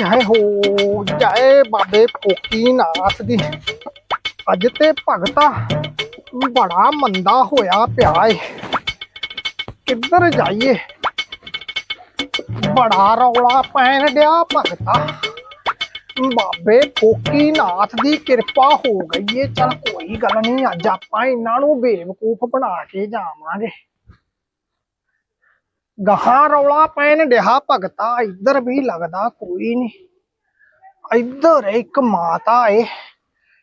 ਜੈ ਹੋ ਜੈ ਬਾਬੇ ਫੋਕੀ ਨਾਥ ਦੀ। ਅੱਜ ਤੇ ਭਗਤਾ ਬੜਾ ਮੰਦਾ ਹੋਇਆ ਪਿਆ ਏ। ਕਿੱਧਰ ਜਾਈਏ? ਬੜਾ ਰੌਲਾ ਪੈਣ ਡਿਆ ਭਗਤਾ। ਬਾਬੇ ਫੋਕੀ ਨਾਥ ਦੀ ਕਿਰਪਾ ਹੋ ਗਈ ਏ। ਚਲ ਕੋਈ ਗੱਲ ਨਹੀਂ, ਅੱਜ ਆਪਾਂ ਇਹਨਾਂ ਨੂੰ ਬੇਵਕੂਫ ਬਣਾ ਕੇ ਜਾਵਾਂਗੇ। ਗਾਹਾਂ ਰੌਲਾ ਪੈਣ ਡਿਆ, ਭਗਤਾ ਇੱਧਰ ਵੀ ਲੱਗਦਾ ਕੋਈ ਨਹੀਂ। ਇੱਧਰ ਇੱਕ ਮਾਤਾ ਏ,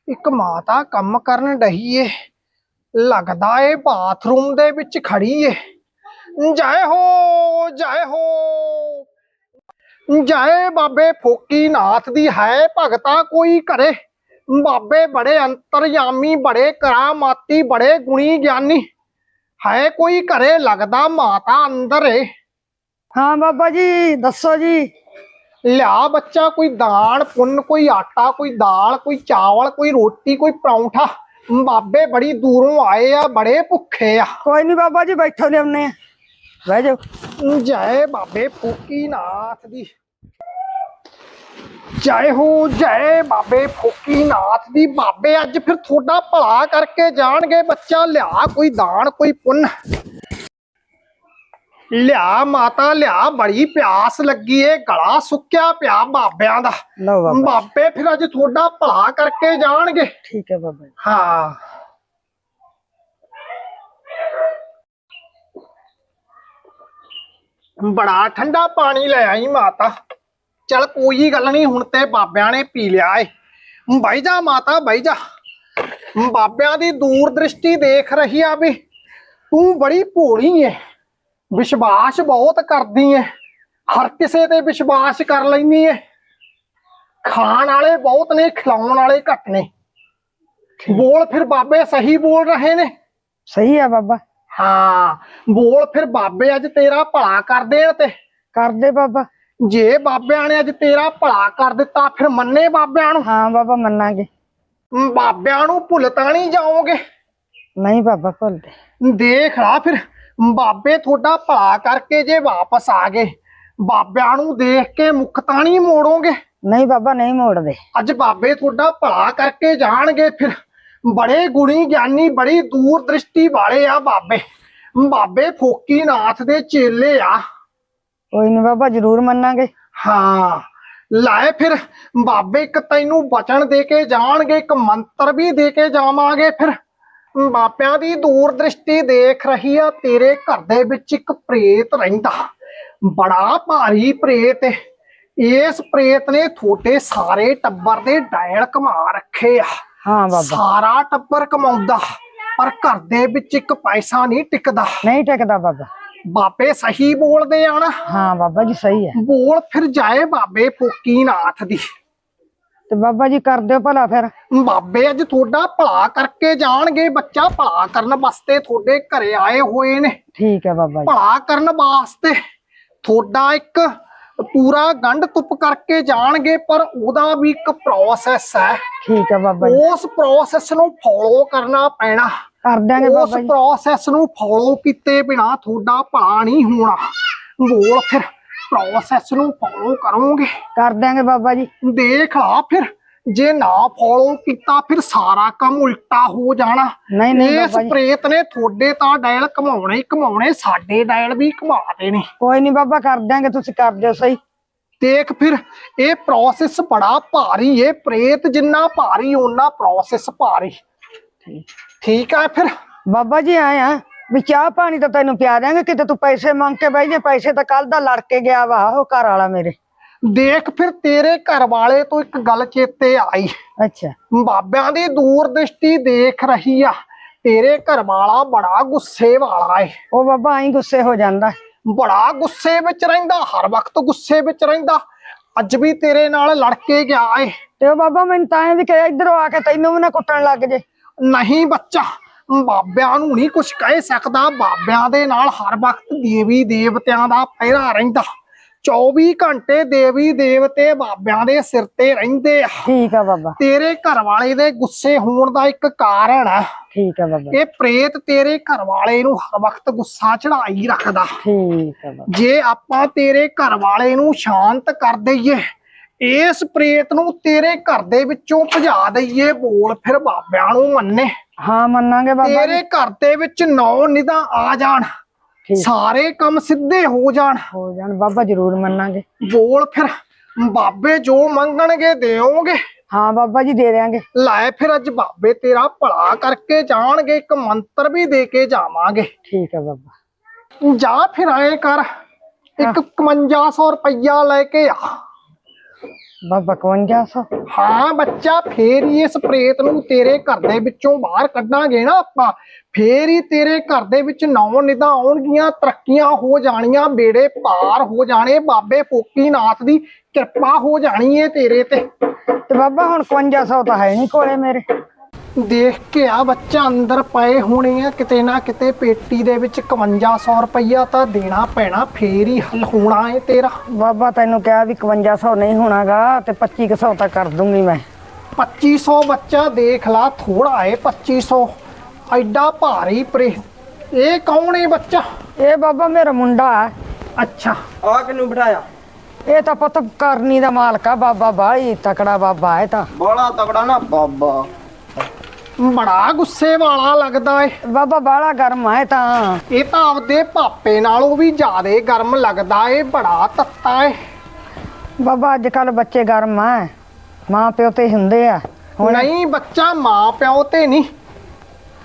ਇੱਕ ਮਾਤਾ ਕੰਮ ਕਰਨ ਡਹੀ ਏ। ਲੱਗਦਾ ਏ ਬਾਥਰੂਮ ਦੇ ਵਿੱਚ ਖੜੀ ਏ। ਜੈ ਹੋ ਜੈ ਹੋ। ਜੈ ਬਾਬੇ ਫੋਕੀ ਨਾਥ ਦੀ ਹੈ, ਭਗਤਾ ਕੋਈ ਕਰੇ ਬਾਬੇ ਬੜੇ ਅੰਤਰਯਾਮੀ, ਬੜੇ ਕਰਾਮਾਤੀ, ਬੜੇ ਗੁਣੀ ਗਿਆਨੀ। ਹੈ ਕੋਈ ਘਰੇ ਲੱਗਦਾ ਮਾਤਾ ਅੰਦਰ ਏ। ਹਾਂ ਬਾਬਾ ਜੀ ਦੱਸੋ ਜੀ। ਲਿਆ ਬੱਚਾ ਕੋਈ ਦਾਲ ਪੁੰਨ ਕੋਈ ਆਟਾ ਕੋਈ ਦਾਲ ਕੋਈ ਚਾਵਲ ਕੋਈ ਰੋਟੀ ਕੋਈ ਪਰੌਂਠਾ। ਬਾਬੇ ਬੜੀ ਦੂਰੋਂ ਆਏ ਆ ਬੜੇ ਭੁੱਖੇ ਆ। ਕੋਈ ਨਹੀਂ ਬਾਬਾ ਜੀ ਬੈਠੋ ਲਿਆਉਨੇ ਆ। ਬਹਿ ਜਾਓ। ਜੈ ਬਾਬੇ ਫੂਕੀਨਾਥ ਦੀ। ਜੈ ਹੋ ਜੈ ਬਾਬੇ ਫੂਕੀਨਾਥ ਦੀ ਬਾਬੇ ਅੱਜ ਫਿਰ ਤੁਹਾਡਾ ਭਲਾ ਕਰਕੇ ਜਾਣਗੇ ਬੱਚਾ ਲਿਆ ਕੋਈ ਦਾਨ ਕੋਈ ਪੁੰਨ ਲਿਆ ਮਾਤਾ ਲਿਆ ਬੜੀ ਪਿਆਸ ਲੱਗੀ ਏ ਗਲਾ ਸੁੱਕਿਆ ਪਿਆ ਬਾਬਿਆਂ ਦਾ ਲਓ ਬਾਬਾ ਬਾਬੇ ਫਿਰ ਅੱਜ ਤੁਹਾਡਾ ਭਲਾ ਕਰਕੇ ਜਾਣਗੇ ਠੀਕ ਹੈ ਬਾਬਾ ਜੀ ਹਾਂ ਬੜਾ ਠੰਡਾ ਪਾਣੀ ਲੈ ਆਈ ਮਾਤਾ ਚਲ ਕੋਈ ਗੱਲ ਨਹੀਂ ਹੁਣ ਤੇ ਬਾਬਿਆਂ ਨੇ ਪੀ ਲਿਆ ਏ। ਬਾਈ ਜਾ ਮਾਤਾ ਬਾਈ ਜਾ। ਬਾਬਿਆਂ ਦੀ ਦੂਰ ਦ੍ਰਿਸ਼ਟੀ ਦੇਖ ਰਹੀ ਆ ਵੀ ਤੂੰ ਬੜੀ ਭੋਲੀ ਏ। ਵਿਸ਼ਵਾਸ ਬਹੁਤ ਕਰਦੀ ਏ। ਹਰ ਕਿਸੇ ਤੇ ਵਿਸ਼ਵਾਸ ਕਰ ਲੈਨੀ ਏ। ਖਾਣ ਵਾਲੇ ਬਹੁਤ ਨੇ ਖਿਲਾਉਣ ਵਾਲੇ ਘੱਟ ਨੇ। ਬੋਲ ਫਿਰ ਬਾਬੇ ਸਹੀ ਬੋਲ ਰਹੇ ਨੇ? ਸਹੀ ਹੈ ਬਾਬਾ। ਹਾਂ ਬੋਲ ਫਿਰ ਬਾਬੇ ਅੱਜ ਤੇਰਾ ਭਲਾ ਕਰ ਦੇਣ ਤੇ। ਕਰਦੇ ਬਾਬਾ। ਜੇ ਬਾਬਿਆਂ ਨੇ ਅੱਜ ਤੇਰਾ ਭਲਾ ਕਰ ਦਿੱਤਾ ਫਿਰ ਮੰਨੇ ਬਾਬਿਆਂ ਨੂੰ? ਹਾਂ ਬਾਬਾ ਮੰਨਾਂਗੇ। ਮ, ਬਾਬਿਆਂ ਨੂੰ ਭੁੱਲ ਤਾਂ ਨਹੀਂ ਜਾਓਗੇ? ਨਹੀਂ ਬਾਬਾ ਭੁੱਲਦੇ। ਦੇਖ ਲਾ ਫਿਰ ਬਾਬੇ ਤੁਹਾਡਾ ਭਲਾ ਕਰਕੇ ਜੇ ਵਾਪਸ ਆ ਗਏ ਬਾਬਿਆਂ ਨੂੰ ਦੇਖ ਕੇ ਮੁੱਖ ਤਾਂ ਨਹੀਂ ਮੋੜੋਗੇ? ਨਹੀਂ ਬਾਬਾ ਨਹੀਂ ਮੋੜਦੇ। ਅੱਜ ਬਾਬੇ ਤੁਹਾਡਾ ਭਲਾ ਕਰਕੇ ਜਾਣਗੇ ਫਿਰ ਬੜੇ ਗੁਣੀ ਗਿਆਨੀ ਬੜੀ ਦੂਰ ਦ੍ਰਿਸ਼ਟੀ ਵਾਲੇ ਆ ਬਾਬੇ। ਬਾਬੇ ਫੋਕੀ ਨਾਥ ਦੇ ਚੇਲੇ ਆ। ਕੋਈ ਨਹੀਂ ਬਾਬਾ ਜ਼ਰੂਰ ਮੰਨਾਂਗੇ। ਹਾਂ ਲਾਏ ਫਿਰ। ਬਾਬੇ ਇੱਕ ਤੈਨੂੰ ਬਚਨ ਦੇ ਕੇ ਜਾਣਗੇ ਇੱਕ ਮੰਤਰ ਵੀ ਦੇ ਕੇ ਜਾਵਾਂਗੇ ਫਿਰ। ਬਾਬਿਆਂ ਦੀ ਦੂਰ ਦ੍ਰਿਸ਼ਟੀ ਦੇਖ ਰਹੀ ਆ ਤੇਰੇ ਘਰ ਦੇ ਵਿੱਚ ਇੱਕ ਪ੍ਰੇਤ ਰਹਿੰਦਾ। ਬੜਾ ਭਾਰੀ ਪ੍ਰੇਤ ਏ। ਇਸ ਪ੍ਰੇਤ ਨੇ ਥੋੜੇ ਸਾਰੇ ਟੱਬਰ ਦੇ ਡਾਇਲ ਕਮਾ ਰੱਖੇ ਆ। ਹਾਂ ਬਾਬਾ। ਸਾਰਾ ਟੱਬਰ ਕਮਾਉਂਦਾ ਪਰ ਘਰ ਦੇ ਵਿੱਚ ਇੱਕ ਪੈਸਾ ਨਹੀਂ ਟਿਕਦਾ। ਨਹੀਂ ਟਿਕਦਾ ਬਾਬਾ। ਬਾਬੇ ਸਹੀ ਬੋਲਦੇ ਆ ਨਾ। ਹਾਂ ਬਾਬਾ ਜੀ ਸਹੀ ਹੈ। ਬੋਲ ਫਿਰ ਜਾਏ ਬਾਬੇ ਫੋਕੀਨਾਥ ਦੀ। ਤੇ ਬਾਬਾ ਜੀ ਕਰ ਦਿਓ ਭਲਾ ਫਿਰ। ਬਾਬੇ ਅੱਜ ਤੁਹਾਡਾ ਭਲਾ ਕਰਕੇ ਜਾਣਗੇ ਬੱਚਾ ਭਲਾ ਕਰਨ ਵਾਸਤੇ ਤੁਹਾਡੇ ਘਰੇ ਆਏ ਹੋਏ ਨੇ। ਠੀਕ ਹੈ ਬਾਬਾ ਜੀ। ਭਲਾ ਕਰਨ ਵਾਸਤੇ ਤੁਹਾਡਾ ਇੱਕ ਪੂਰਾ ਗੰਢ ਤੁਪ ਕਰਕੇ ਜਾਣਗੇ ਪਰ ਉਹਦਾ ਵੀ ਇੱਕ ਪ੍ਰੋਸੈਸ ਹੈ। ਠੀਕ ਹੈ ਬਾਬਾ ਜੀ। ਉਸ ਪ੍ਰੋਸੈਸ ਨੂੰ ਫੋਲੋ ਕਰਨਾ ਪੈਣਾ। ਕਰ ਉਸ ਬਾਬਾ ਜੀ। ਪ੍ਰੋਸੈਸ ਨੂੰ ਫੋਲੋ ਕੀਤੇ ਬਿਨਾ ਤੁਹਾਡਾ ਭਲਾ ਨਹੀਂ ਹੋਣਾ। ਬੋਲ ਫਿਰ ਪ੍ਰੋਸੈਸ ਨੂੰ ਫੋਲੋ ਕਰੋਗੇ? ਕਰ ਦਿਆਂਗੇ ਬਾਬਾ ਜੀ। ਦੇਖ ਲਾ ਫਿਰ ਜੇ ਨਾ ਫੋਲੋ ਕੀਤਾ ਫਿਰ ਸਾਰਾ ਕੰਮ ਉਲਟਾ ਹੋ ਜਾਣਾ। ਨਹੀਂ ਨਹੀਂ ਇਸ ਬਾਬਾ ਜੀ। ਪ੍ਰੇਤ ਨੇ ਤੁਹਾਡੇ ਤਾਂ ਡਾਇਲ ਘਮਾਉਣੇ ਹੀ ਘਮਾਉਣੇ ਸਾਡੇ ਡਾਇਲ ਵੀ ਘਮਾ ਦੇਣੇ ਕੋਈ ਨਹੀਂ ਬਾਬਾ ਕਰ ਦਿਆਂਗੇ ਤੁਸੀਂ ਕਰ ਦਿਓ ਸਹੀ। ਦੇਖ ਫਿਰ ਇਹ ਪ੍ਰੋਸੈਸ ਬੜਾ ਭਾਰੀ ਏ ਪ੍ਰੇਤ ਜਿੰਨਾ ਭਾਰੀ ਓਨਾ ਪ੍ਰੋਸੈਸ ਭਾਰੀ। ਠੀਕ। ਆ ਫਿਰ? ਬਾਬਾ ਜੀ ਆਏ ਆ ਵੀ ਚਾਹ ਪਾਣੀ ਤਾਂ ਤੈਨੂੰ ਪਿਆ ਦਿਆਂਗੇ ਕਿਤੇ ਤੂੰ ਪੈਸੇ ਮੰਗ ਕੇ ਬਹਿ ਜਾ ਪੈਸੇ ਤਾਂ ਕੱਲ ਦਾ ਲੜ ਕੇ ਗਿਆ ਵਾ ਉਹ ਘਰ ਵਾਲਾ ਮੇਰੇ। ਦੇਖ ਫਿਰ ਤੇਰੇ ਘਰ ਵਾਲੇ ਤੋਂ ਇੱਕ ਗੱਲ ਚੇਤੇ ਆਈ। ਅੱਛਾ। ਬਾਬਿਆਂ ਦੀ ਦੂਰ ਦ੍ਰਿਸ਼ਟੀ ਦੇਖ ਰਹੀ ਆ ਤੇਰੇ ਘਰ ਵਾਲਾ ਬੜਾ ਗੁੱਸੇ ਵਾਲਾ ਏ। ਉਹ ਬਾਬਾ ਆਈ ਗੁੱਸੇ ਹੋ ਜਾਂਦਾ। ਬੜਾ ਗੁੱਸੇ ਵਿੱਚ ਰਹਿੰਦਾ ਹਰ ਵਕਤ ਗੁੱਸੇ ਵਿੱਚ ਰਹਿੰਦਾ ਅੱਜ ਵੀ ਤੇਰੇ ਨਾਲ ਲੜ ਕੇ ਗਿਆ ਏ। ਤੇ ਉਹ ਬਾਬਾ ਮੈਨੂੰ ਤਾਂ ਇਹ ਵੀ ਕਿ ਇਧਰੋਂ ਆ ਕੇ ਤੈਨੂੰ ਵੀ ਨਾ ਕੁੱਟਣ ਲੱਗ ਜੇ। ਨਹੀਂ ਬੱਚਾ। ਬਾਬਿਆਂ ਨੂੰ ਨਹੀਂ ਕੁਝ ਕਹਿ ਸਕਦਾ। ਬਾਬਿਆਂ ਦੇ ਨਾਲ ਹਰ ਵਕਤ ਦੇਵੀ ਦੇਵਤਿਆਂ ਦਾ ਪਹਿਰਾ ਰਹਿੰਦਾ। 24 ਘੰਟੇ ਦੇਵੀ ਦੇਵਤੇ ਬਾਬਿਆਂ ਦੇ ਸਿਰ ਤੇ ਰਹਿੰਦੇ ਆ। ਠੀਕ ਆ ਬਾਬਾ। ਤੇਰੇ ਘਰ ਵਾਲੇ ਦੇ ਗੁੱਸੇ ਹੋਣ ਦਾ ਇੱਕ ਕਾਰਨ ਆ। ਠੀਕ ਆ ਬਾਬਾ। ਇਹ ਪ੍ਰੇਤ ਤੇਰੇ ਘਰ ਵਾਲੇ ਨੂੰ ਹਰ ਵਕਤ ਗੁੱਸਾ ਚੜਾਈ ਰੱਖਦਾ। ਠੀਕ ਆ ਬਾਬਾ। ਜੇ ਆਪਾਂ ਤੇਰੇ ਘਰ ਵਾਲੇ ਨੂੰ ਸ਼ਾਂਤ ਕਰ ਦਈਏ ਇਸ ਪ੍ਰੇਤ ਨੂੰ ਤੇਰੇ ਘਰ ਦੇ ਵਿੱਚੋਂ ਭਜਾ ਦਈਏ ਬੋਲ ਫਿਰ ਬਾਬਿਆਂ ਨੂੰ ਮੰਨੇ। ਹਾਂ ਮੰਨਾਂਗੇ ਬਾਬਾ ਤੇਰੇ ਘਰ ਦੇ ਵਿੱਚ ਨੌ ਨਿਦਾਂ ਆ ਜਾਣ ਸਾਰੇ ਕੰਮ ਸਿੱਧੇ ਹੋ ਜਾਣ। ਹੋ ਜਾਣ ਬਾਬਾ ਜ਼ਰੂਰ ਮੰਨਾਂਗੇ। ਬੋਲ ਫਿਰ ਬਾਬੇ ਜੋ ਮੰਗਣਗੇ ਦੇਵੋਗੇ ਹਾਂ ਬਾਬਾ ਜੀ ਦੇ ਦਿਆਂਗੇ। ਲੈ ਫਿਰ ਅੱਜ ਬਾਬੇ ਤੇਰਾ ਭਲਾ ਕਰਕੇ ਜਾਣਗੇ ਇੱਕ ਮੰਤਰ ਵੀ ਦੇ ਕੇ ਜਾਵਾਂਗੇ। ਠੀਕ ਹੈ ਬਾਬਾ। ਜਾ ਫਿਰ ਆਏ ਕਰ ਇੱਕ 5100 ਰੁਪਈਆ ਲੈ ਕੇ ਆ। ਬਾਬਾ 5100 ਹਾਂ ਬੱਚਾ, ਫੇਰ ਹੀ ਇਸ ਪ੍ਰੇਤ ਨੂੰ ਤੇਰੇ ਘਰ ਦੇ ਵਿੱਚੋਂ ਬਾਹਰ ਕੱਢਾਂਗੇ ਨਾ ਆਪਾਂ। ਫੇਰ ਹੀ ਤੇਰੇ ਘਰ ਦੇ ਵਿੱਚ ਨੌ ਨਿਦਾਂ ਆਉਣਗੀਆਂ, ਤਰੱਕੀਆਂ ਹੋ ਜਾਣੀਆਂ, ਬੇੜੇ ਪਾਰ ਹੋ ਜਾਣੇ, ਬਾਬੇ ਫੋਕੀਨਾਥ ਦੀ ਕਿਰਪਾ ਹੋ ਜਾਣੀ ਏ ਤੇਰੇ ਤੇ। ਤੇ ਬਾਬਾ, ਹੁਣ 5100 ਤਾਂ ਹੈ ਨਹੀਂ ਕੋਲੇ ਮੇਰੇ। ਦੇਖ ਕੇ ਆ ਬੱਚਾ ਅੰਦਰ ਪਏ ਹੋਣੇ ਆ ਕਿਤੇ ਨਾ ਕਿਤੇ ਪੇਟੀ ਦੇ ਵਿੱਚ 5100 ਰੁਪਈਆ ਤਾਂ ਦੇਣਾ ਪੈਣਾ ਫੇਰ ਹੀ ਹੱਲ ਹੋਣਾ ਏ ਤੇਰਾ। ਬਾਬਾ ਤੈਨੂੰ ਕਿਹਾ ਵੀ 5100 ਨਹੀਂ ਹੋਣਾਗਾ ਤੇ 2500 ਤਾਂ ਕਰ ਦੂੰਗੀ ਮੈਂ। 2500 ਬੱਚਾ ਦੇਖ ਲਾ ਥੋੜਾ ਏ 2500 ਐਡਾ ਭਾਰੀ ਪ੍ਰੇ। ਇਹ ਕੌਣ ਏ ਬੱਚਾ? ਇਹ ਬਾਬਾ ਮੇਰਾ ਮੁੰਡਾ ਹੈ ਅੱਛਾ। ਆ ਕਿਨੂੰ ਬਿਠਾਇਆ? ਇਹ ਤਾਂ ਪੁੱਤ ਕਰਨੀ ਦਾ ਮਾਲਕ ਆ ਬਾਬਾ ਬਾਈ ਤਕੜਾ ਬਾਬਾ ਹੈ ਤਾਂ। ਬੜਾ ਤਕੜਾ ਨਾ ਬਾਬਾ। ਬੜਾ ਗੁੱਸੇ ਵਾਲਾ ਲੱਗਦਾ ਏ। ਬਾਬਾ ਬਾਲਾ ਗਰਮ ਹੈ ਤਾਂ। ਇਹ ਤਾਂ ਆਪਦੇ ਪਾਪੇ ਨਾਲੋਂ ਵੀ ਜ਼ਿਆਦੇ ਗਰਮ ਲੱਗਦਾ ਏ ਬੜਾ ਤੱਤਾ ਏ। ਬਾਬਾ ਅੱਜ ਕੱਲ ਬੱਚੇ ਗਰਮ ਆ। ਮਾਂ ਪਿਓ ਤੇ ਹੁੰਦੇ ਆ। ਨਹੀਂ ਬੱਚਾ ਮਾਂ ਪਿਓ ਤੇ ਨਹੀਂ।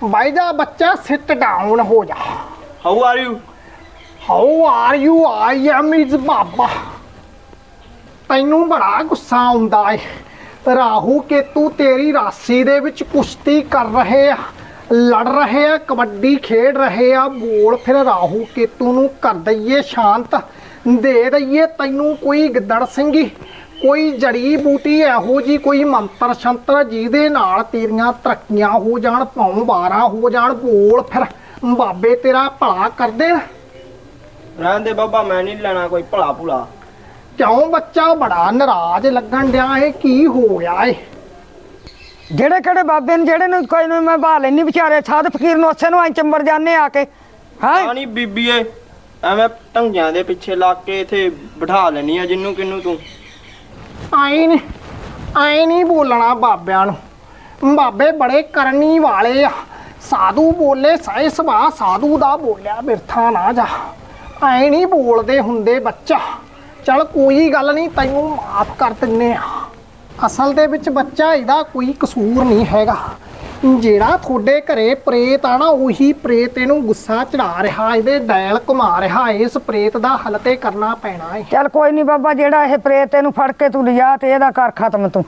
ਬਾਈ ਦਾ ਬੱਚਾ ਸਿੱਟ ਡਾਊਨ ਹੋ ਜਾ। How are you how are you I am is baba. ਤੈਨੂੰ ਬੜਾ ਗੁੱਸਾ ਆਉਂਦਾ ਏ। ਰਾਹੂ ਕੇਤੂ ਤੇਰੀ ਰਾਸੀ ਦੇ ਵਿੱਚ ਕੁਸ਼ਤੀ ਕਰ ਰਹੇ ਆ, ਲੜ ਰਹੇ ਆ, ਕਬੱਡੀ ਖੇਡ ਰਹੇ ਆ, ਬੋਲ ਫਿਰ ਰਾਹੂ ਕੇਤੂ ਨੂੰ ਕਰ ਦਈਏ ਸ਼ਾਂਤ, ਦੇ ਦਈਏ ਤੈਨੂੰ ਕੋਈ ਗਿੱਦੜ ਸਿੰਘੀ, ਕੋਈ ਜੜੀ ਬੂਟੀ ਇਹੋ ਜੀ ਕੋਈ ਮੰਤਰ ਸ਼ੰਤਰ ਜਿਹਦੇ ਨਾਲ ਤੇਰੀਆਂ ਤਰੱਕੀਆਂ ਹੋ ਜਾਣ ਭੌਂ ਬਾਰਾ ਹੋ ਜਾਣ, ਬੋਲ ਫਿਰ ਬਾਬੇ ਤੇਰਾ ਭਲਾ ਕਰਦੇ ਰਹਿਣ ਦੇ ਬਾਬਾ, ਮੈਂ ਨਹੀਂ ਲੈਣਾ ਕੋਈ ਭਲਾ ਭੁਲਾ ਕਿਉਂ ਬੱਚਾ ਬੜਾ ਨਾਰਾਜ਼ ਲੱਗਣ ਡਿਆ ਏ? ਕੀ ਹੋ ਗਿਆ ਏ? ਜਿਹੜੇ ਕਿਹੜੇ ਬਾਬੇ ਨੇ ਜਿਹੜੇ ਨੂੰ ਕੋਈ ਨੂੰ ਮੈਂ ਬਹਾ ਲੈਣੀ ਵਿਚਾਰੇ ਸਾਧ ਫਕੀਰ ਨੂੰ ਉਸੇ ਨੂੰ ਐ ਚੰਬਰ ਜਾਂਦੇ ਆ ਕੇ। ਹਾਂ? ਨਹੀਂ ਬੀਬੀਏ ਐਵੇਂ ਢੰਗਿਆਂ ਦੇ ਪਿੱਛੇ ਲੱਗ ਕੇ ਇਥੇ ਬਿਠਾ ਲੈਣੀ ਆ ਜਿੰਨੂੰ ਕਿੰਨੂੰ ਤੂੰ। ਆਏ ਨੇ ਆਏ ਨਹੀਂ ਬੋਲਣਾ ਬਾਬਿਆਂ ਨੂੰ। ਬਾਬੇ ਬੜੇ ਕਰਨੀ ਵਾਲੇ ਆ। ਸਾਧੂ ਬੋਲੇ ਸਹਿ ਸੁਭਾ ਸਾਧੂ ਦਾ ਬੋਲਿਆ ਬਿਰਥਾ ਨਾ ਜਾ। ਐ ਨਹੀਂ ਬੋਲਦੇ ਹੁੰਦੇ ਬੱਚਾ। ਚਲ ਕੋਈ ਗੱਲ ਨਹੀਂ, ਤੈਨੂੰ ਮਾਫ ਕਰ ਦਿੰਨੇ ਆ ਅਸਲ ਦੇ ਵਿੱਚ ਬੱਚਾ ਇਹਦਾ ਕੋਈ ਕਸੂਰ ਨਹੀਂ ਹੈਗਾ। ਜਿਹੜਾ ਤੁਹਾਡੇ ਘਰੇ ਪ੍ਰੇਤ ਆ ਨਾ, ਉਹੀ ਪ੍ਰੇਤ ਇਹਨੂੰ ਗੁੱਸਾ ਚੜਾ ਰਿਹਾ, ਇਹਦੇ ਡੈਲ ਘੁਮਾ ਰਿਹਾ, ਇਸ ਪ੍ਰੇਤ ਦਾ ਹੱਲ ਤੇ ਕਰਨਾ ਪੈਣਾ ਏ। ਚੱਲ ਕੋਈ ਨਹੀਂ ਬਾਬਾ, ਜਿਹੜਾ ਇਹ ਪ੍ਰੇਤ ਇਹਨੂੰ ਫੜ ਕੇ ਤੂੰ ਲਿਜਾ ਤੇ ਇਹਦਾ ਕਰ ਖਤਮ ਤੂੰ।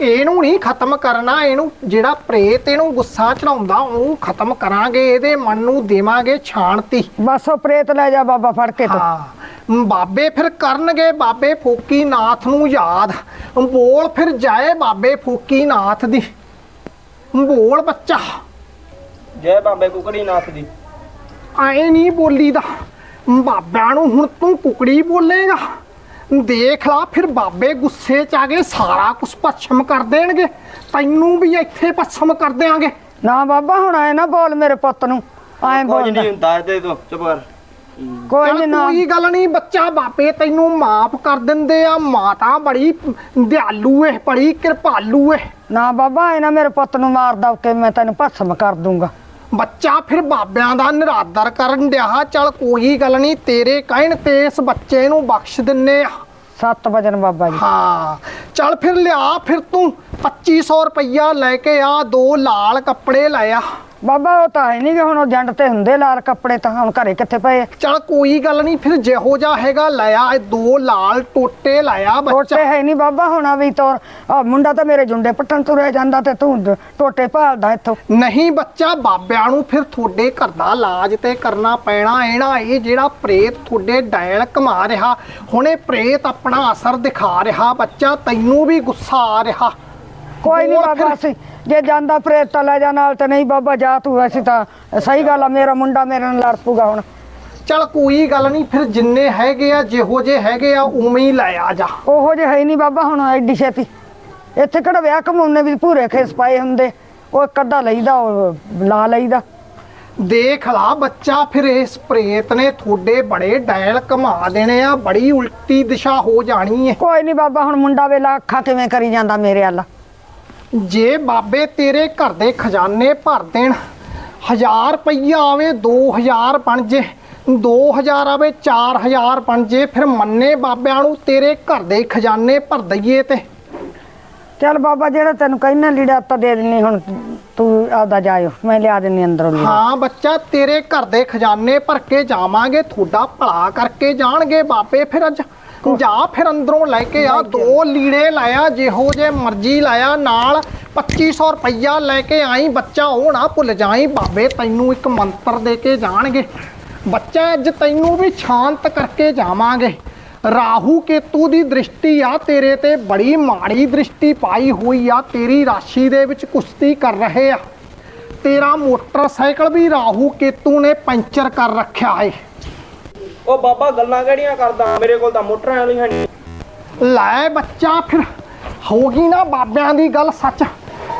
ਇਹਨੂੰ ਨਹੀਂ ਖਤਮ ਕਰਨਾ ਇਹਨੂੰ ਜਿਹੜਾ ਪ੍ਰੇਤ ਇਹਨੂੰ ਗੁੱਸਾ ਚੜਾਉਂਦਾ ਉਹਨੂੰ ਖਤਮ ਕਰਾਂਗੇ ਇਹਦੇ ਮਨ ਨੂੰ ਦੇਵਾਂਗੇ ਸ਼ਾਂਤੀ ਬਸ ਉਹ ਪ੍ਰੇਤ ਲੈ ਜਾ ਬਾਬਾ ਫੜ ਕੇ ਤੂੰ। ਹਾਂ। ਬਾਬੇ ਫਿਰ ਕਰਨਗੇ ਬਾਬੇ ਫੋਕੀਨਾਥ ਨੂੰ ਯਾਦ। ਬੋਲ ਫਿਰ ਜਾਏ ਬਾਬੇ ਫੋਕੀਨਾਥ ਦੀ। ਬੋਲ ਬੱਚਾ। ਜੈ ਬਾਬੇ ਕੁਕੜੀ ਨਾਥ ਦੀ। ਐ ਨਹੀਂ ਬੋਲੀਦਾ। ਬਾਬਿਆਂ ਨੂੰ ਹੁਣ ਤੂੰ ਕੁਕੜੀ ਬੋਲੇਗਾ। ਦੇਖ ਲਾ ਫਿਰ ਬਾਬੇ ਗੁੱਸੇ ਚ ਆ ਗਏ ਸਾਰਾ ਕੁਝ ਪੱਛਮ ਕਰ ਦੇਣਗੇ। ਤੈਨੂੰ ਵੀ ਇੱਥੇ ਪੱਛਮ ਕਰ ਦੇਾਂਗੇ ਨਾ ਬਾਬਾ ਹੁਣ ਐ ਨਾ ਬੋਲ ਮੇਰੇ ਪੁੱਤ ਨੂੰ। ਐ ਕੁਝ ਬੋਲ ਨਹੀਂ ਹੁੰਦਾ ਇਹਦੇ ਤੋਂ ਚੁੱਪ ਕਰ। ਕੋਈ ਚੱਲ ਨਹੀਂ ਨਾ। ਕੋਈ ਗੱਲ ਨਹੀਂ ਬੱਚਾ ਬਾਪੇ ਤੈਨੂੰ ਮਾਫ ਕਰ ਦਿੰਦੇ ਆ ਮਾਤਾ ਬੜੀ ਦਿਆਲੂ ਏ ਬੜੀ ਕਿਰਪਾਲੂ ਏ। ਨਾ ਬਾਬਾ ਐ ਨਾ ਮੇਰੇ ਪੁੱਤ ਨੂੰ ਮਾਰ ਦਵ ਕੇ ਮੈਂ ਤੈਨੂੰ ਭਸਮ ਕਰ ਦੂੰਗਾ। ਬੱਚਾ ਫਿਰ ਬਾਬਿਆਂ ਦਾ ਨਿਰਾਦਰ ਕਰਨ ਡਿਆ ਚੱਲ ਕੋਈ ਗੱਲ ਨਹੀਂ ਤੇਰੇ ਕਹਿਣ ਤੇ ਇਸ ਬੱਚੇ ਨੂੰ ਬਖਸ਼ ਦਿੰਨੇ ਆ। ਸੱਤ ਵਜਨ ਬਾਬਾ ਜੀ। ਹਾਂ ਚੱਲ ਫਿਰ ਲਿਆ ਫਿਰ ਤੂੰ 2500 ਰੁਪਈਆ ਲੈ ਕੇ ਆ ਦੋ ਲਾਲ ਕੱਪੜੇ ਲੈ ਆ। ਬਾਬਾ ਉਹ ਤਾਂ ਹੈ ਨਹੀਂ ਕਿ ਹੁਣ ਉਹ ਜੰਡ ਤੇ ਹੁੰਦੇ ਲਾਲ ਕੱਪੜੇ ਤਾਂ ਹੁਣ ਘਰੇ ਕਿੱਥੇ ਪਏ ਆ? ਚੱਲ ਕੋਈ ਗੱਲ ਨਹੀਂ ਫਿਰ ਜਿਹੋ ਜਿਹਾ ਹੈਗਾ ਲੈ ਆ ਇਹ ਦੋ ਲਾਲ ਟੋਟੇ ਲੈ ਆ ਬੱਚਾ। ਟੋਟੇ ਹੈ ਨਹੀਂ ਬਾਬਾ ਹੁਣਾ ਵੀ ਤੋਰ ਆ ਮੁੰਡਾ ਤਾਂ ਮੇਰੇ ਜੁੰਡੇ ਪੱਟਣ ਤੁਰਿਆ ਜਾਂਦਾ ਤੇ ਤੂੰ ਦ- ਟੋਟੇ ਭਾਲਦਾ ਇੱਥੋਂ। ਨਹੀਂ ਬੱਚਾ ਬਾਬਿਆਂ ਨੂੰ ਫਿਰ ਤੁਹਾਡੇ ਘਰ ਦਾ ਇਲਾਜ ਤੇ ਕਰਨਾ ਪੈਣਾ ਇਹਣਾ ਇਹ ਜਿਹੜਾ ਪ੍ਰੇਤ ਤੁਹਾਡੇ ਡੈਲ ਕਮਾ ਰਿਹਾ ਹੁਣੇ ਪ੍ਰੇਤ ਆਪਣਾ ਅਸਰ ਦਿਖਾ ਰਿਹਾ ਬੱਚਾ ਤੈਨੂੰ ਵੀ ਗੁੱਸਾ ਆ ਰਿਹਾ। ਕੋਈ ਨਹੀਂ ਹੋਰ ਬਾਬਾ ਅਸੀਂ ਜੇ ਜਾਂਦਾ ਪ੍ਰੇਤ ਤਾਂ ਲੈ ਜਾ ਨਾਲ ਤੇ ਨਹੀਂ ਬਾਬਾ ਜਾ ਤੂੰ ਅਸੀਂ ਤਾਂ ਸਹੀ ਗੱਲ ਆ ਮੇਰਾ ਮੁੰਡਾ ਮੇਰੇ ਨਾਲ ਲੜ ਪੂਗਾ ਹੁਣ। ਚਲ ਕੋਈ ਗੱਲ ਨਹੀਂ ਫਿਰ ਜਿੰਨੇ ਹੈਗੇ ਆ ਜਿਹੋ ਜੇ ਹੈਗੇ ਆ ਉਵੇਂ ਹੀ ਲੈ ਆ ਜਾ। ਉਹੋ ਜੇ ਹੈ ਨਹੀਂ ਬਾਬਾ ਹੁਣ ਐਡੀ ਛੇਤੀ। ਇੱਥੇ ਕਿਹੜਾ ਵਿਆਹ ਕਮਾਉਣੇ ਵੀ ਪੂਰੇ ਖੇਸ ਪਾਏ ਹੁੰਦੇ। ਉਹ ਅੱਧਾ ਲਈਦਾ ਉਹ ਲਾ ਲਈਦਾ। ਦੇਖ ਲਾ ਬੱਚਾ ਫਿਰ ਇਸ ਪ੍ਰੇਤ ਨੇ ਤੁਹਾਡੇ ਬੜੇ ਡਾਇਲ ਘਮਾ ਦੇਣੇ ਆ ਬੜੀ ਉਲਟੀ ਦਿਸ਼ਾ ਹੋ ਜਾਣੀ ਏ। ਕੋਈ ਨਹੀਂ ਬਾਬਾ ਹੁਣ ਮੁੰਡਾ ਵੇਲਾ ਅੱਖਾਂ ਕਿਵੇਂ ਕਰੀ ਜਾਂਦਾ ਮੇਰੇ ਵੱਲ। ਜੇ ਬਾਬੇ ਤੇਰੇ ਘਰ ਦੇ ਖਜ਼ਾਨੇ ਭਰ ਦੇਣ 1000 ਰੁਪਈਆ ਆਵੇ 2000 ਬਣ ਜੇ 2000 ਆਵੇ 4000 ਬਣ ਜੇ ਫਿਰ ਮੰਨੇ ਬਾਬਿਆਂ ਨੂੰ ਤੇਰੇ ਘਰ ਦੇ ਖਜ਼ਾਨੇ ਭਰ ਦਈਏ ਤੇ। ਚੱਲ ਬਾਬਾ ਜਿਹੜਾ ਤੈਨੂੰ ਕਹਿਣਾ ਲੀੜਾ ਤਾਂ ਦੇ ਦਿੰਨੀ ਹੁਣ ਤੂੰ ਆਪਦਾ ਜਾਇਓ ਮੈਂ ਲਿਆ ਦਿੰਨੀ ਅੰਦਰੋਂ ਲੀੜਾ। ਹਾਂ ਬੱਚਾ ਤੇਰੇ ਘਰ ਦੇ ਖਜ਼ਾਨੇ ਭਰ ਕੇ ਜਾਵਾਂਗੇ ਤੁਹਾਡਾ ਭਲਾ ਕਰਕੇ ਜਾਣਗੇ ਬਾਬੇ ਫਿਰ ਅੱਜ ਜਾ ਫਿਰ ਅੰਦਰੋਂ ਲੈ ਕੇ ਆ ਦੋ ਲੀੜੇ ਲਾਇਆ ਜਿਹੋ ਜੇ ਮਰਜ਼ੀ ਲਾਇਆ ਨਾਲ 2500 ਰੁਪਈਆ ਲੈ ਕੇ ਆਈ ਬੱਚਾ ਉਹ ਨਾ ਭੁੱਲ ਜਾਈ ਬਾਬੇ ਤੈਨੂੰ ਇੱਕ ਮੰਤਰ ਦੇ ਕੇ ਜਾਣਗੇ। ਬੱਚਾ ਅੱਜ ਤੈਨੂੰ ਵੀ ਸ਼ਾਂਤ ਕਰਕੇ ਜਾਵਾਂਗੇ। ਰਾਹੂ ਕੇਤੂ ਦੀ ਦ੍ਰਿਸ਼ਟੀ ਆ ਤੇਰੇ ਤੇ ਬੜੀ ਮਾੜੀ ਦ੍ਰਿਸ਼ਟੀ ਪਾਈ ਹੋਈ ਆ ਤੇਰੀ ਰਾਸ਼ੀ ਦੇ ਵਿੱਚ ਕੁਸ਼ਤੀ ਕਰ ਰਹੇ ਆ। ਤੇਰਾ ਮੋਟਰਸਾਈਕਲ ਵੀ ਰਾਹੂ ਕੇਤੂ ਨੇ ਪੈਂਚਰ ਕਰ ਰੱਖਿਆ ਏ। ਉਹ ਬਾਬਾ ਗੱਲਾਂ ਕਿਹੜੀਆਂ ਕਰਦਾ? ਮੇਰੇ ਕੋਲ ਤਾਂ ਮੋਟਰਾਂ ਵਾਲੀ ਹੈ ਨਹੀਂ ਲੈ ਬੱਚਾ ਫਿਰ ਹੋ ਗਈ ਨਾ ਬਾਬਿਆਂ ਦੀ ਗੱਲ ਸੱਚ।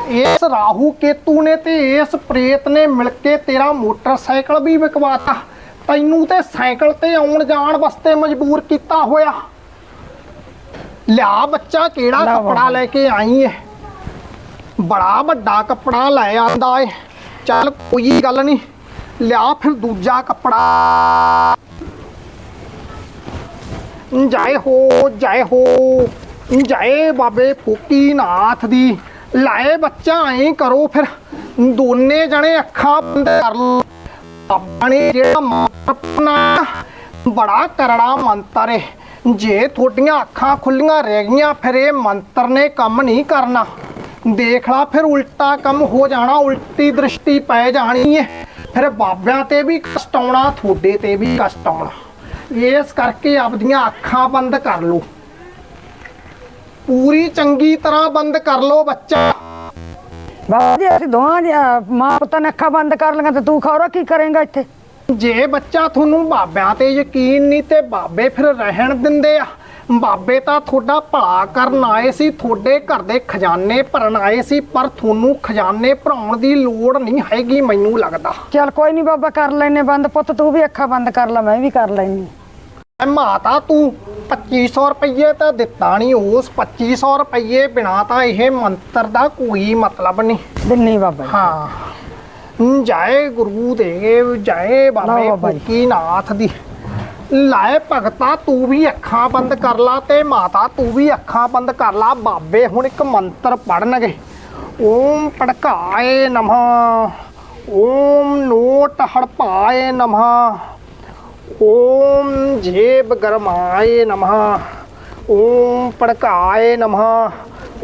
ਇਸ ਰਾਹੂ ਕੇਤੂ ਨੇ ਤੇ ਇਸ ਪ੍ਰੇਤ ਨੇ ਮਿਲ ਕੇ ਤੇਰਾ ਮੋਟਰਸਾਈਕਲ ਵੀ ਵਿਕਵਾਤਾ। ਤੈਨੂੰ ਤੇ ਸਾਈਕਲ ਤੇ ਆਉਣ ਜਾਣ ਵਾਸਤੇ ਮਜਬੂਰ ਕੀਤਾ ਹੋਇਆ। ਲਿਆ ਬੱਚਾ ਕਿਹੜਾ ਕੱਪੜਾ। ਲੈ ਕੇ ਆਈ ਏ? ਬੜਾ ਵੱਡਾ ਕੱਪੜਾ ਲੈ ਆਂਦਾ ਏ। ਚੱਲ ਕੋਈ ਗੱਲ ਨਹੀਂ ਲਿਆ ਫਿਰ ਦੂਜਾ ਕੱਪੜਾ। ਜੈ ਹੋ ਜੈ ਹੋ। ਜੈ ਬਾਬੇ ਫੂਕੀ ਨਾਥ ਦੀ। ਲਾਏ ਬੱਚਾ ਐਂ ਕਰੋ ਫਿਰ। ਦੋਨੇ ਜਣੇ ਅੱਖਾਂ ਬੰਦ ਕਰ ਲਓ ਬਾਬਾ ਨੇ ਜਿਹੜਾ ਮੰਤਰ ਬੜਾ ਕਰੜਾ ਮੰਤਰ ਏ। ਜੇ ਤੁਹਾਡੀਆਂ ਅੱਖਾਂ ਖੁੱਲੀਆਂ ਰਹਿ ਗਈਆਂ, ਫਿਰ ਇਹ ਮੰਤਰ ਨੇ ਕੰਮ ਨਹੀਂ ਕਰਨਾ। ਦੇਖ ਲਾ ਫਿਰ ਉਲਟਾ ਕੰਮ ਹੋ ਜਾਣਾ, ਉਲਟੀ ਦ੍ਰਿਸ਼ਟੀ ਪੈ ਜਾਣੀ ਏ। ਫਿਰ ਬਾਬਿਆਂ ਤੇ ਵੀ ਕਸ਼ਟ ਆਉਣਾ, ਤੁਹਾਡੇ ਤੇ ਵੀ ਕਸ਼ਟ ਆਉਣਾ। ਇਸ ਕਰਕੇ ਆਪਦੀਆਂ ਅੱਖਾਂ ਬੰਦ ਕਰ ਲਓ। ਪੂਰੀ ਚੰਗੀ ਤਰ੍ਹਾਂ ਬੰਦ ਕਰ ਲਓ ਬੱਚਾ। ਬਾਬਾ ਜੀ ਅਸੀਂ ਦੋਵਾਂ ਦੀ ਮਾਂ ਪੁੱਤਾਂ ਨੇ ਅੱਖਾਂ ਬੰਦ ਕਰ ਲਈਆਂ ਤੇ ਤੂੰ ਖੌਰਾ ਕੀ ਕਰੇਂਗਾ ਇੱਥੇ? ਜੇ ਬੱਚਾ ਤੁਹਾਨੂੰ ਬਾਬਿਆਂ ਤੇ ਯਕੀਨ ਨਹੀਂ ਤੇ ਬਾਬੇ ਫਿਰ ਰਹਿਣ ਦਿੰਦੇ ਆ। ਬਾਬੇ ਤਾਂ ਤੁਹਾਡਾ ਭਲਾ ਕਰਨ ਆਏ ਸੀ ਤੁਹਾਡੇ ਘਰ ਦੇ ਖਜ਼ਾਨੇ ਭਰਨ ਆਏ ਸੀ ਪਰ ਤੁਹਾਨੂੰ ਖਜ਼ਾਨੇ ਭਰਾਉਣ ਦੀ ਲੋੜ ਨਹੀਂ ਹੈਗੀ ਮੈਨੂੰ ਲੱਗਦਾ। ਚੱਲ ਕੋਈ ਨਹੀਂ ਬਾਬਾ ਕਰ ਲੈਨੇ ਬੰਦ ਪੁੱਤ ਤੂੰ ਵੀ ਅੱਖਾਂ ਬੰਦ ਕਰ ਲੈ ਮੈਂ ਵੀ ਕਰ ਲੈਨੀ। ਐ ਮਾਤਾ ਤੂੰ 2500 ਰੁਪਏ ਤਾਂ ਦਿੱਤਾ ਨਹੀਂ ਉਸ 2500 ਰੁਪਏ ਬਿਨਾ ਤਾਂ ਇਹ ਮੰਤਰ ਦਾ ਕੋਈ ਮਤਲਬ ਨਹੀਂ। ਦਿੰਨੀ ਬਾਬਾ ਜੀ। ਹਾਂ। ਜਾਏ ਗੁਰੂ ਦੇ ਜਾਏ ਬਾਬੇ ਲਓ ਬਾਬਾ ਜੀ। ਫੂਕੀ ਨਾਥ ਦੀ। ਲਾਏ ਭਗਤਾ ਤੂੰ ਵੀ ਅੱਖਾਂ ਬੰਦ ਕਰ ਲਾ ਤੇ ਮਾਤਾ ਤੂੰ ਵੀ ਅੱਖਾਂ ਬੰਦ ਕਰ ਲਾ। ਬਾਬੇ ਹੁਣ ਇੱਕ ਮੰਤਰ ਪੜਨਗੇ ਓਮ ਪੜਕਾਏ ਨਮः ਓਮ ਨੋਟ ਹੜਪਾਏ ਨਮः। ਓਮ ਜੇਬ ਗਰਮਾਏ ਨਮः ਓਮ ਪੜਕਾਏ ਨਮः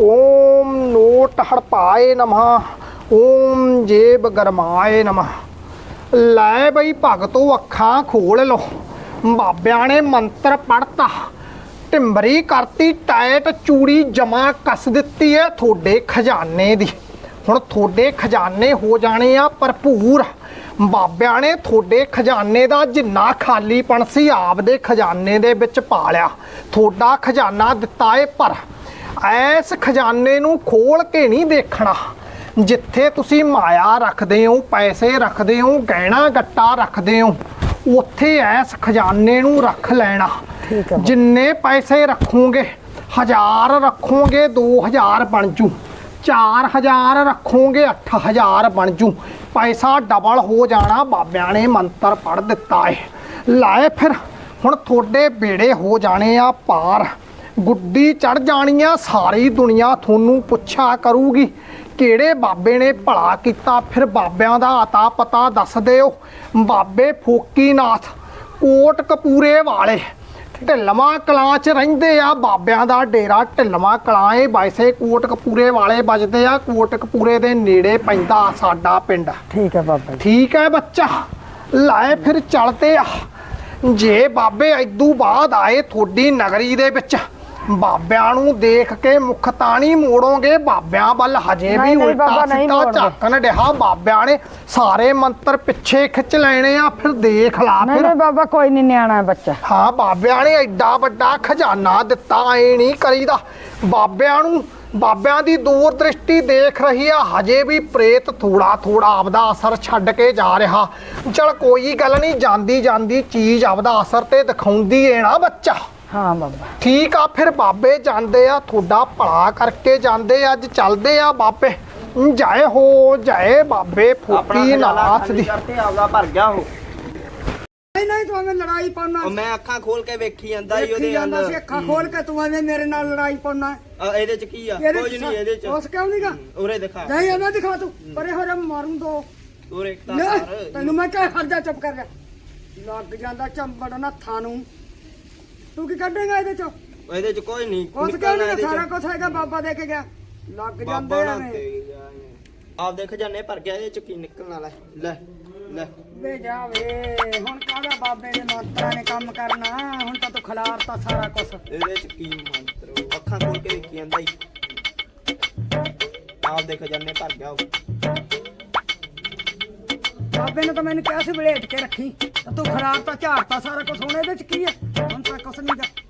ਓਮ ਨੋਟ ਹੜਪਾਏ ਨਮः ਓਮ ਜੇਬ ਗਰਮਾਏ ਨਮः ਲੈ ਬਈ ਭਗਤੋ ਅੱਖਾਂ ਖੋਲ ਲੋ ਬਾਬਿਆਂ ਨੇ ਮੰਤਰ ਪੜਤਾ ਟਿੰਬਰੀ ਕਰਤੀ ਟਾਇਟ ਚੂੜੀ ਜਮਾ ਕੱਸ ਦਿੱਤੀ ਹੈ ਤੁਹਾਡੇ ਖਜ਼ਾਨੇ ਦੀ ਹੁਣ ਤੁਹਾਡੇ ਖਜ਼ਾਨੇ ਹੋ ਜਾਣੇ ਆ ਭਰਪੂਰ ਬਾਬਿਆਂ ਨੇ ਤੁਹਾਡੇ ਖਜ਼ਾਨੇ ਦਾ ਜਿੰਨਾ ਖਾਲੀਪਣ ਸੀ ਆਪਦੇ ਖਜ਼ਾਨੇ ਦੇ ਵਿੱਚ ਪਾ ਲਿਆ। ਤੁਹਾਡਾ ਖਜ਼ਾਨਾ ਦਿੱਤਾ ਏ ਪਰ ਐਸ ਖਜ਼ਾਨੇ ਨੂੰ ਖੋਲ ਕੇ ਨਹੀਂ ਦੇਖਣਾ। ਜਿੱਥੇ ਤੁਸੀਂ ਮਾਇਆ ਰੱਖਦੇ ਹੋ ਪੈਸੇ ਰੱਖਦੇ ਹੋ ਗਹਿਣਾ ਗੱਟਾ ਰੱਖਦੇ ਹੋ ਉੱਥੇ ਐਸ ਖਜ਼ਾਨੇ ਨੂੰ ਰੱਖ ਲੈਣਾ। ਜਿੰਨੇ ਪੈਸੇ ਰੱਖੋਗੇ ਹਜ਼ਾਰ ਰੱਖੋਗੇ 2000 ਬਣ ਜੂ। 4000 ਰੱਖੋਗੇ 8000 ਬਣ ਜੂ। ਪੈਸਾ ਡਬਲ ਹੋ ਜਾਣਾ, ਬਾਬਿਆਂ ਨੇ ਮੰਤਰ ਪੜ ਦਿੱਤਾ ਏ। ਲਾਏ ਫਿਰ, ਹੁਣ ਤੁਹਾਡੇ ਬੇੜੇ ਹੋ ਜਾਣੇ ਆ ਪਾਰ। ਗੁੱਡੀ ਚੜ ਜਾਣੀ ਆ, ਸਾਰੀ ਦੁਨੀਆ ਤੁਹਾਨੂੰ ਪੁੱਛਿਆ ਕਰੂਗੀ। ਕਿਹੜੇ ਬਾਬੇ ਨੇ ਭਲਾ ਕੀਤਾ? ਫਿਰ ਬਾਬਿਆਂ ਦਾ ਅਤਾ ਪਤਾ ਦੱਸ ਦਿਓ। ਬਾਬੇ ਫੋਕੀਨਾਥ ਕੋਟ ਕਪੂਰੇ ਵਾਲੇ। ਢਿੱਲਵਾਂ ਕਲਾਂ 'ਚ ਰਹਿੰਦੇ ਆ ਬਾਬਿਆਂ ਦਾ ਡੇਰਾ ਢਿੱਲਵਾਂ ਕਲਾਂ ਏ। ਬਾਈਸੇ ਕੋਟ ਕਪੂਰੇ ਵਾਲੇ ਵੱਜਦੇ ਆ ਕੋਟ ਕਪੂਰੇ ਦੇ ਨੇੜੇ ਪੈਂਦਾ ਸਾਡਾ ਪਿੰਡ। ਠੀਕ ਹੈ ਬਾਬਾ ਜੀ। ਠੀਕ ਹੈ ਬੱਚਾ? ਲਾਏ ਫਿਰ ਚੱਲਦੇ ਆ। ਜੇ ਬਾਬੇ ਐਦੂ ਬਾਅਦ ਆਏ ਤੁਹਾਡੀ ਨਗਰੀ ਦੇ ਵਿੱਚ ਬਾਬਿਆਂ ਨੂੰ ਦੇਖ ਕੇ ਮੁਖ ਤਾਂ ਨਹੀਂ ਮੋੜੋਗੇ ਬਾਬਿਆਂ ਵੱਲ ਹਜੇ ਵੀ ਨਹੀਂ, ਨਹੀਂ ਉਲਟਾ ਬਾਬਾ, ਨਹੀਂ ਸਿੱਧਾ ਮੋੜਦੇ। ਝਾਕਣ ਡਿਆ। ਬਾਬਿਆਂ ਨੇ ਸਾਰੇ ਮੰਤਰ ਪਿੱਛੇ ਖਿੱਚ ਲੈਣੇ ਆ ਫਿਰ ਦੇਖ ਲਾ ਨਹੀਂ ਫਿਰ। ਨਹੀਂ ਬਾਬਾ ਕੋਈ ਨਹੀਂ ਨਿਆਣਾ ਹੈ ਬੱਚਾ। ਹਾਂ ਬਾਬਿਆਂ ਨੇ ਐਡਾ ਵੱਡਾ ਖਜ਼ਾਨਾ ਦਿੱਤਾ ਐ ਨਹੀਂ ਕਰੀਦਾ। ਬਾਬਿਆਂ ਨੂੰ ਬਾਬਿਆਂ ਦੀ ਦੂਰ ਦ੍ਰਿਸ਼ਟੀ ਦੇਖ ਰਹੀ ਆ ਹਜੇ ਵੀ ਪ੍ਰੇਤ ਥੋੜਾ ਥੋੜਾ ਆਪਦਾ ਅਸਰ ਛੱਡ ਕੇ ਜਾ ਰਿਹਾ। ਚਲ ਕੋਈ ਗੱਲ ਨਹੀਂ ਜਾਂਦੀ ਜਾਂਦੀ ਚੀਜ਼ ਆਪਦਾ ਅਸਰ ਤੇ ਦਿਖਾਉਂਦੀ ਏ ਨਾ ਬੱਚਾ। ਹਾਂ ਬਾਬਾ। ਠੀਕ ਆ ਫਿਰ ਬਾਬੇ ਜਾਂਦੇ ਆ ਤੁਹਾਡਾ ਭਲਾ ਕਰਕੇ ਜਾਂਦੇ ਆ, ਅੱਜ ਚੱਲਦੇ ਆ ਬਾਬੇ। ਜਾਏ ਹੋ ਜਾਏ ਬਾਬੇ ਖਜ਼ਾਨਾ ਨਾਥ ਦੀ। ਕਰਕੇ ਆਪਦਾ ਭਰ ਗਿਆ ਉਹ। ਨਹੀਂ ਨਹੀਂ ਤੂੰ ਐਵੇਂ ਲੜਾਈ ਪਾਉਣਾ। ਉਹ ਮੈਂ ਅੱਖਾਂ ਖੋਲ ਕੇ ਵੇਖੀ ਜਾਂਦਾ ਸੀ ਦੇਖੀ ਉਹਦੇ ਜਾਂਦਾ ਸੀ ਅੰਦਰ ਅੱਖਾਂ ਖੋਲ ਕੇ ਤੂੰ ਐਵੇਂ ਮੇਰੇ ਨਾਲ ਲੜਾਈ ਪਾਉਣਾ। ਇਹਦੇ ਚ ਕੀ ਆ? ਕੁਝ ਨਹੀਂ ਇਹਦੇ ਚ। ਉਸ ਕਿਉਂ ਨਹੀਂਗਾ ਉਰੇ ਦਿਖਾ। ਨਹੀਂ ਐਵੇਂ ਦਿਖਾ ਤੂੰ। ਪਰੇ ਹੋ ਜਾ ਮਾਰੂ ਦੋ। ਉਰੇ ਇੱਕ ਤਾਂ। ਤੈਨੂੰ ਮੈਂ ਕਹਿ ਹਟ ਜਾ ਚੁੱਪ ਕਰ ਜਾ। ਲੱਗ ਜਾਂਦਾ ਚੰਬੜ ਨਾ। ਥਾਨੂੰ ਤੂੰ ਕੀ ਕੱਢੇਗਾ ਇਹਦੇ ਚੋਂ? ਇਹਦੇ ਚ ਕੋਈ ਨਹੀਂ ਉਸ ਕਿਉਂ ਨਹੀਂ ਸਾਰਾ ਕੁਝ ਹੈਗਾ ਬਾਬਾ ਦੇ ਕੇ ਗਿਆ। ਲੱਗ ਜਾਂਦੇ ਬਾਬਾ ਨਾ। ਆਪ ਦੇਖ ਜਾਨੇ ਭਰ ਗਿਆ ਇਹਦੇ ਚ ਕੀ ਨਿਕਲਣ ਵਾਲਾ? ਲੈ ਲੈ। ਵੇ ਜਾ ਵੇ ਹੁਣ ਕਾਹਦਾ ਬਾਬੇ ਦੇ ਮੰਤਰਾਂ ਨੇ ਕੰਮ ਕਰਨਾ? ਹੁਣ ਤਾਂ ਤੂੰ ਖਿਲਾਰਤਾ ਸਾਰਾ ਕੁਝ ਇਹਦੇ ਚ ਕੀ ਮੰਤਰ ਅੱਖਾਂ ਖੋਲ ਕੇ ਵੇਖੀ ਜਾਂਦਾ ਹੀ ਆਪ ਦੇਖ ਜਾਨੇ ਭਰ ਗਿਆ ਉਹ। ਬਾਬੇ ਨੇ ਤਾਂ ਮੈਨੂੰ ਕਿਹਾ ਸੀ ਬਲੇਟ ਕੇ ਰੱਖੀ। ਤੂੰ ਖਰਾਬ ਤਾਂ ਝਾੜਤਾ, ਸਾਰਾ ਕੁਝ ਹੁਣ ਇਹਦੇ ਚ ਕੀ ਹੈ? ਹੁਣ ਤਾਂ ਕੁਝ ਨਹੀਂ ਗਾ।